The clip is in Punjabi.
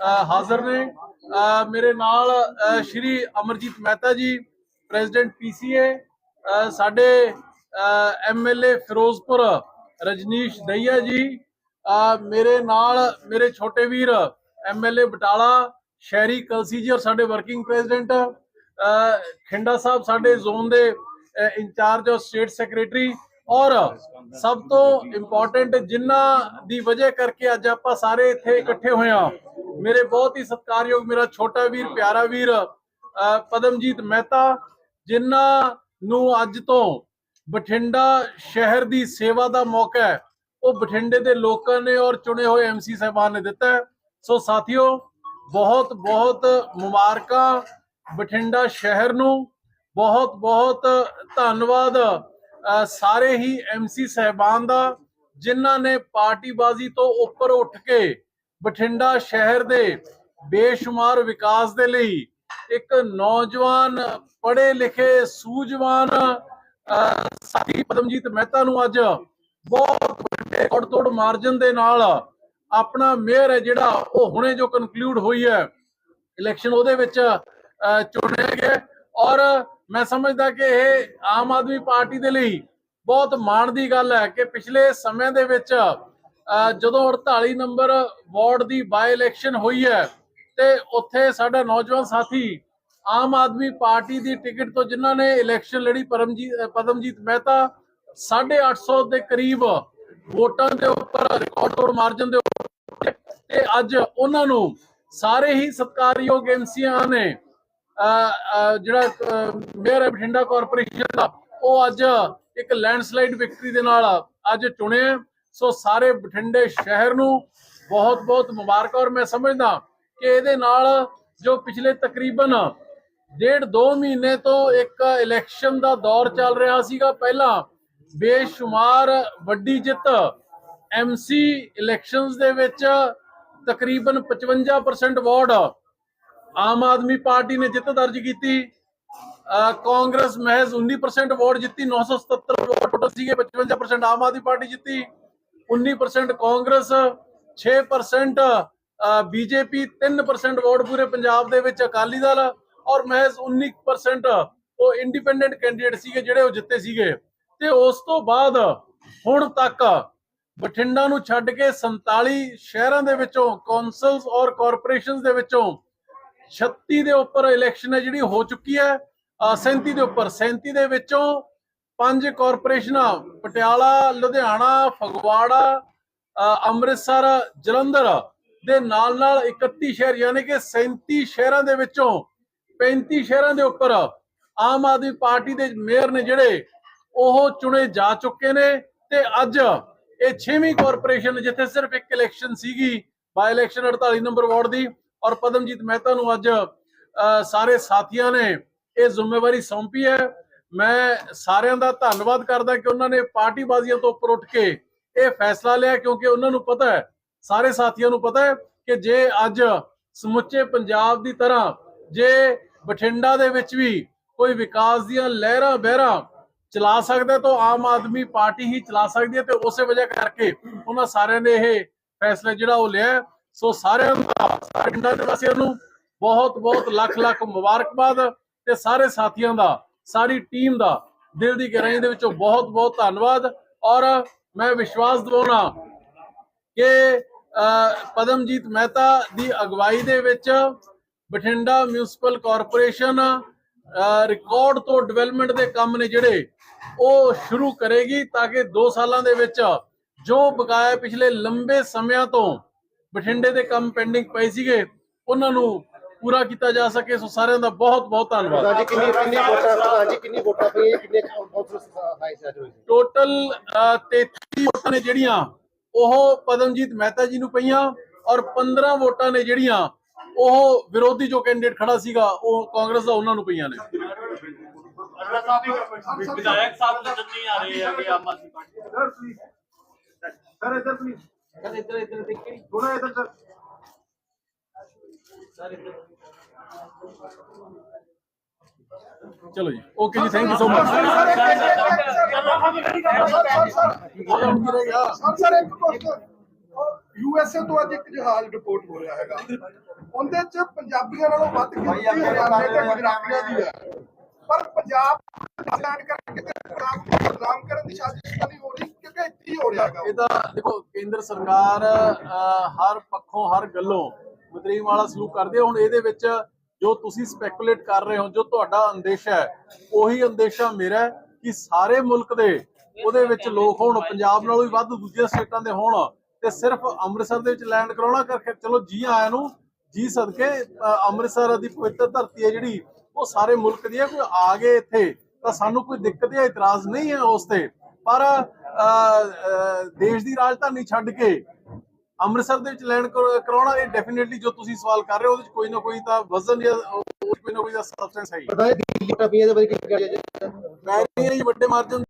ਹਾਜ਼ਰ ਨੇ। ਮੇਰੇ ਨਾਲ ਸ਼੍ਰੀ ਅਮਰਜੀਤ ਮਹਿਤਾ ਜੀ, ਪ੍ਰੈਜ਼ੀਡੈਂਟ ਪੀਸੀਏ ਸਾਡੇ ਐਮਐਲਏ ਫਿਰੋਜ਼ਪੁਰ, ਰਜਨੀਸ਼ ਦਈਆ ਜੀ ਮੇਰੇ ਨਾਲ ਮੇਰੇ ਛੋਟੇ ਵੀਰ ਐਮਐਲਏ ਬਟਾਲਾ, ਸ਼ਹਿਰੀ ਕਲਸੀ ਜੀ ਔਰ ਸਾਡੇ ਵਰਕਿੰਗ ਪ੍ਰੈਜ਼ੀਡੈਂਟ ਖਿੰਡਾ ਸਾਹਿਬ ਸਾਡੇ ਜ਼ੋਨ ਦੇ ਇੰਚਾਰਜ ਔਰ ਸਟੇਟ ਸੈਕਟਰੀ, ਔਰ ਸਭ ਤੋਂ ਇੰਪੋਰਟੈਂਟ ਜਿਨ੍ਹਾਂ ਦੀ ਵਜ੍ਹਾ ਕਰਕੇ ਅੱਜ ਆਪਾਂ ਸਾਰੇ ਇੱਥੇ ਇਕੱਠੇ ਹੋਏ ਆ ਮੇਰੇ ਬਹੁਤ ਹੀ ਸਤਿਕਾਰਯੋਗ ਮੇਰਾ ਛੋਟਾ ਵੀਰ ਪਿਆਰਾ ਵੀਰ ਪਦਮਜੀਤ ਮਹਿਤਾ ਜਿਨ੍ਹਾਂ ਨੂੰ ਅੱਜ ਤੋਂ ਬਠਿੰਡਾ ਸ਼ਹਿਰ ਦੀ ਸੇਵਾ ਦਾ ਮੌਕਾ ਹੈ। ਉਹ ਬਠਿੰਡੇ ਦੇ ਲੋਕਾਂ ਨੇ ਔਰ ਚੁਣੇ ਹੋਏ ਐਮਸੀ ਸਾਹਿਬਾਨ ਨੇ ਦਿੱਤਾ ਸੋ ਸਾਥੀਓ ਬਹੁਤ ਬਹੁਤ ਮੁਬਾਰਕਾਂ ਬਠਿੰਡਾ ਸ਼ਹਿਰ ਨੂੰ। ਬਹੁਤ ਬਹੁਤ ਧੰਨਵਾਦ ਸਾਰੇ ਹੀ ਐਮਸੀ ਸਹਿਬਾਨ ਦਾ ਜਿਨ੍ਹਾਂ ਨੇ ਪਾਰਟੀਬਾਜ਼ੀ ਤੋਂ ਉੱਪਰ ਉੱਠ ਕੇ ਬਠਿੰਡਾ ਸ਼ਹਿਰ ਦੇ ਬੇਸ਼ੁਮਾਰ ਵਿਕਾਸ ਦੇ ਲਈ ਇੱਕ ਨੌਜਵਾਨ ਪੜ੍ਹੇ ਲਿਖੇ ਸੂਝਵਾਨ ਸਾਥੀ ਪਦਮਜੀਤ ਮਹਿਤਾ ਨੂੰ ਅੱਜ ਬਹੁਤ ਵੱਡੇ ਤੋੜ ਮਾਰਜਨ ਦੇ ਨਾਲ ਆਪਣਾ ਮੇਅਰ ਹੈ ਜਿਹੜਾ ਉਹ ਹੁਣੇ ਜੋ ਕਨਕਲੂਡ ਹੋਈ ਹੈ ਇਲੈਕਸ਼ਨ ਉਹਦੇ ਵਿੱਚ ਅ, ਚੁਣਿਆ ਗਿਆ ਔਰ ਮੈਂ ਸਮਝਦਾ ਕਿ ਇਹ ਆਮ ਆਦਮੀ ਪਾਰਟੀ ਦੇ ਲਈ ਬਹੁਤ ਮਾਣ ਦੀ ਗੱਲ ਹੈ ਕਿ ਪਿਛਲੇ ਸਮੇਂ ਦੇ ਵਿੱਚ ਜਦੋਂ 48 ਨੰਬਰ ਵਾਰਡ ਦੀ ਬਾਈ ਇਲੈਕਸ਼ਨ ਹੋਈ ਹੈ ਤੇ ਉੱਥੇ ਸਾਡਾ ਨੌਜਵਾਨ ਸਾਥੀ ਆਮ ਆਦਮੀ ਪਾਰਟੀ ਦੀ ਟਿਕਟ ਤੋਂ ਜਿਨ੍ਹਾਂ ਨੇ ਇਲੈਕਸ਼ਨ ਲੜੀ ਪਰਮਜੀਤ ਪਦਮਜੀਤ ਮਹਿਤਾ 850 ਦੇ ਕਰੀਬ ਵੋਟਾਂ ਦੇ ਉੱਪਰ ਰਿਕਾਰਡ ਤੋੜ ਮਾਰਜਨ ਦੇ ਉੱਪਰ ਤੇ ਅੱਜ ਉਹਨਾਂ ਨੂੰ ਸਾਰੇ ਹੀ ਸਤਕਾਰਯੋਗ ਐਮਸੀਆਂ ਨੇ ਅਹ, ਜਿਹੜਾ ਮੇਅਰ ਹੈ ਬਠਿੰਡਾ ਕਾਰਪੋਰੇਸ਼ਨ ਦਾ ਉਹ ਅੱਜ ਇੱਕ ਲੈਂਡਸਲਾਈਡ ਵਿਕਟਰੀ ਦੇ ਨਾਲ ਅੱਜ ਚੁਣਿਆ ਸੋ ਸਾਰੇ ਬਠਿੰਡੇ ਸ਼ਹਿਰ ਨੂੰ ਬਹੁਤ ਬਹੁਤ ਮੁਬਾਰਕ ਔਰ ਮੈਂ ਸਮਝਦਾ ਕਿ ਇਹਦੇ ਨਾਲ ਜੋ ਪਿਛਲੇ ਤਕਰੀਬਨ ਡੇਢ ਦੋ ਮਹੀਨੇ ਤੋਂ ਇੱਕ ਇਲੈਕਸ਼ਨ ਦਾ ਦੌਰ ਚੱਲ ਰਿਹਾ ਸੀਗਾ, ਪਹਿਲਾਂ ਬੇਸ਼ੁਮਾਰ ਵੱਡੀ ਜਿੱਤ ਐਮਸੀ ਇਲੈਕਸ਼ਨਸ ਦੇ ਵਿੱਚ ਤਕਰੀਬਨ 55% ਵਾਰਡ ਆਮ ਆਦਮੀ ਪਾਰਟੀ ਨੇ ਜਿੱਤ ਦਰਜ ਕੀਤੀ। ਕਾਂਗਰਸ ਮਹਿਜ਼ 19% ਵੋਟ ਜਿੱਤੀ 977 ਵੋਟ ਟੋਟਲ ਸੀਗੇ 55% ਆਮ ਆਦਮੀ ਪਾਰਟੀ ਜਿੱਤੀ। 19% ਕਾਂਗਰਸ 6% ਬੀਜੇਪੀ 3% ਵੋਟ ਪੂਰੇ ਪੰਜਾਬ ਦੇ ਵਿੱਚ ਅਕਾਲੀ ਦਲ ਔਰ ਮਹਿਜ਼ 19% ਉਹ ਇੰਡੀਪੈਂਡੈਂਟ ਕੈਂਡੀਡੇਟ ਸੀਗੇ ਜਿਹੜੇ ਉਹ ਜਿੱਤੇ ਸੀਗੇ। ਤੇ ਉਸ ਤੋਂ ਬਾਅਦ ਹੁਣ ਤੱਕ ਬਠਿੰਡਾ ਨੂੰ ਛੱਡ ਕੇ 47 ਸ਼ਹਿਰਾਂ ਦੇ ਵਿੱਚੋਂ, ਕੌਂਸਲਸ ਔਰ ਕਾਰਪੋਰੇਸ਼ਨਸ ਦੇ ਵਿੱਚੋਂ 36 ਦੇ ਉੱਪਰ ਇਲੈਕਸ਼ਨ ਹੈ ਜਿਹੜੀ ਹੋ ਚੁੱਕੀ ਹੈ। ਅਹ 37 ਦੇ ਉੱਪਰ 37 ਦੇ ਵਿੱਚੋਂ ਪੰਜ ਕਾਰਪੋਰੇਸ਼ਨਾਂ ਪਟਿਆਲਾ ਲੁਧਿਆਣਾ ਫਗਵਾੜਾ ਅੰਮ੍ਰਿਤਸਰ ਜਲੰਧਰ ਦੇ ਨਾਲ ਨਾਲ 31 ਸ਼ਹਿਰ ਯਾਨੀ ਕਿ 37 ਸ਼ਹਿਰਾਂ ਦੇ ਵਿੱਚੋਂ 35 ਸ਼ਹਿਰਾਂ ਦੇ ਉੱਪਰ ਆਮ ਆਦਮੀ ਪਾਰਟੀ ਦੇ ਮੇਅਰ ਨੇ ਜਿਹੜੇ ਉਹ ਚੁਣੇ ਜਾ ਚੁੱਕੇ ਨੇ ਤੇ ਅੱਜ ਇਹ 6ਵੀਂ ਕਾਰਪੋਰੇਸ਼ਨ ਜਿੱਥੇ ਸਿਰਫ ਇੱਕ ਇਲੈਕਸ਼ਨ ਸੀਗੀ ਬਾਈ ਇਲੈਕਸ਼ਨ 48 ਨੰਬਰ ਵਾਰਡ ਦੀ ਔਰ ਪਦਮਜੀਤ ਮਹਿਤਾ ਨੂੰ ਅੱਜ ਅ, ਸਾਰੇ ਸਾਥੀਆਂ ਨੇ ਇਹ ਜ਼ਿੰਮੇਵਾਰੀ ਸੌਂਪੀ ਹੈ। ਮੈਂ ਸਾਰਿਆਂ ਦਾ ਧੰਨਵਾਦ ਕਰਦਾ ਕਿ ਉਹਨਾਂ ਨੇ ਪਾਰਟੀਬਾਜ਼ੀਆਂ ਤੋਂ ਉੱਪਰ ਉੱਠ ਕੇ ਇਹ ਫੈਸਲਾ ਲਿਆ, ਕਿਉਂਕਿ ਉਹਨਾਂ ਨੂੰ ਪਤਾ ਹੈ, ਸਾਰੇ ਸਾਥੀਆਂ ਨੂੰ ਪਤਾ ਹੈ ਕਿ ਜੇ ਅੱਜ ਸਮੁੱਚੇ ਪੰਜਾਬ ਦੀ ਤਰ੍ਹਾਂ ਜੇ ਬਠਿੰਡਾ ਦੇ ਵਿੱਚ ਵੀ ਕੋਈ ਵਿਕਾਸ ਦੀਆਂ ਲਹਿਰਾਂ ਬਹਿਰਾਂ ਚਲਾ ਸਕਦਾ ਤਾਂ ਆਮ ਆਦਮੀ ਪਾਰਟੀ ਹੀ ਚਲਾ ਸਕਦੀ ਹੈ ਤੇ ਉਸੇ ਵਜ੍ਹਾ ਕਰਕੇ ਉਹਨਾਂ ਸਾਰਿਆਂ ਨੇ ਇਹ ਫੈਸਲਾ ਜਿਹੜਾ ਉਹ ਲਿਆ ਸੋ ਸਾਰਿਆਂ ਦਾ, ਸਾਰੇ ਪਿੰਡਾਂ ਦੇ ਵਾਸੀਆਂ ਨੂੰ ਬਹੁਤ ਬਹੁਤ ਲੱਖ ਲੱਖ ਮੁਬਾਰਕਬਾਦ ਤੇ ਸਾਰੇ ਸਾਥੀਆਂ ਦਾ ਸਾਰੀ ਟੀਮ ਦਾ ਦਿਲ ਦੀ ਗਹਿਰਾਈ ਦੇ ਵਿੱਚੋਂ ਬਹੁਤ ਬਹੁਤ ਧੰਨਵਾਦ। ਔਰ ਮੈਂ ਵਿਸ਼ਵਾਸ ਦਿਵਾਉਣਾ ਕਿ ਪਦਮਜੀਤ ਮਹਿਤਾ ਦੀ ਅਗਵਾਈ ਦੇ ਵਿੱਚ ਬਠਿੰਡਾ ਮਿਊਨਿਸਪਲ ਕਾਰਪੋਰੇਸ਼ਨ ਰਿਕਾਰਡ ਤੋਂ ਡਿਵੈਲਪਮੈਂਟ ਦੇ ਕੰਮ ਨੇ ਜਿਹੜੇ, ਉਹ ਸ਼ੁਰੂ ਕਰੇਗੀ ਤਾਂ ਕਿ 2 ਸਾਲਾਂ ਦੇ ਵਿੱਚ ਜੋ ਬਕਾਇਆ ਪਿਛਲੇ ਲੰਬੇ ਸਮਿਆਂ ਤੋਂ ਬਠਿੰਡੇ ਦੇ ਕੰਮ ਪੈਂਡਿੰਗ ਪਏ ਸੀਗੇ, ਉਹਨਾਂ ਨੂੰ पूरा किया जा सके सो सारे का बहुत बहुत धन्यवाद। टोटल तेती वोटा uh, ने जड़िया पदमजीत मेहता जी नर पंद्रह वोटा ने जड़िया विरोधी जो कैंडिडेट खड़ा सीगा कांग्रेस का उन्होंने पही ने। ਚਲੋ ਜੀ ਓਕੇ ਜੀ thank you so much USA ਤੋਂ ਅੱਜ ਇੱਕ ਜਹਾਜ਼ ਰਿਪੋਰਟ ਹੋ ਰਿਹਾ ਹੈਗਾ। ਉਹਦੇ ਚ ਪੰਜਾਬੀਆਂ ਨਾਲੋਂ ਵੱਧ ਗਿਣਤੀ ਹਰਿਆਣੇ ਤੇ ਗੁਜਰਾਤੀਆਂ ਦੀ ਹੈ। ਪਰ ਪੰਜਾਬ ਸਟੈਂਡ ਕਰਕੇ ਪੰਜਾਬ ਨੂੰ ਬਦਨਾਮ ਕਰਨ ਦੀ ਸਾਜ਼ਿਸ਼ ਨਹੀਂ ਹੋ ਰਹੀ ਕਿਉਂਕਿ ਇੱਥੇ ਹੋ ਰਿਹਾ ਹੈਗਾ। ਇਹ ਦੇਖੋ ਕੇਂਦਰ ਸਰਕਾਰ ਹਰ ਪੱਖੋਂ ਹਰ ਗੱਲੋਂ ਮਤਰੀਮ ਵਾਲਾ ਸਲੂਕ ਕਰਦੇ ਹੁਣ ਇਹਦੇ ਵਿੱਚ ਜੋ ਤੁਸੀਂ ਸਪੈਕੂਲੇਟ ਕਰ ਰਹੇ ਹੋ ਜੋ ਤੁਹਾਡਾ ਅੰਦੇਸ਼ਾ ਹੈ ਉਹੀ ਅੰਦੇਸ਼ਾ ਮੇਰਾ ਹੈ ਕਿ ਸਾਰੇ ਮੁਲਕ ਦੇ ਉਹਦੇ ਵਿੱਚ ਲੋਕ ਹੋਣ ਪੰਜਾਬ ਨਾਲੋਂ ਵੀ ਵੱਧ ਦੂਜੀਆਂ ਸਟੇਟਾਂ ਦੇ ਹੋਣ ਤੇ ਸਿਰਫ ਅੰਮ੍ਰਿਤਸਰ ਦੇ ਵਿੱਚ ਲੈਂਡ ਕਰਾਉਣਾ ਕਰਕੇ ਚਲੋ ਜੀ ਆਇਆਂ ਨੂੰ ਜੀ ਸਦਕੇ ਅੰਮ੍ਰਿਤਸਰ ਦੀ ਪਵਿੱਤਰ ਧਰਤੀ ਹੈ ਜਿਹੜੀ ਉਹ ਸਾਰੇ ਮੁਲਕ ਦੀ ਹੈ ਕੋਈ ਆ ਗਏ ਇੱਥੇ ਤਾਂ ਸਾਨੂੰ ਕੋਈ ਦਿੱਕਤ ਜਾਂ ਇਤਰਾਜ਼ ਨਹੀਂ ਹੈ ਉਸ ਤੇ। ਪਰ ਅ, ਦੇਸ਼ ਦੀ ਰਾਜਧਾਨੀ ਛੱਡ ਕੇ ਅੰਮ੍ਰਿਤਸਰ ਦੇ ਵਿੱਚ ਲੈਂਡ ਕਰਾਉਣਾ ਇਹ ਡੈਫੀਨਿਟਲੀ ਜੋ ਤੁਸੀਂ ਸਵਾਲ ਕਰ ਰਹੇ ਹੋ ਉਹਦੇ ਵਿੱਚ ਕੋਈ ਨਾ ਕੋਈ ਤਾਂ ਵਜ਼ਨ ਜਾਂ ਕੋਈ ਨਾ ਕੋਈ ਦਾ ਸਬਸਟੈਂਸ ਹੈ ਹੀ। ਪ੍ਰਧਾਨ ਜੀ ਦਿੱਲੀ ਪਈਆਂ ਇਹਦੇ ਬਾਰੇ ਕੀ ਕਹਿਣਾ ਜੀ? ਮੈਂ ਨਹੀਂ ਵੱਡੇ ਮਾਰਜਨ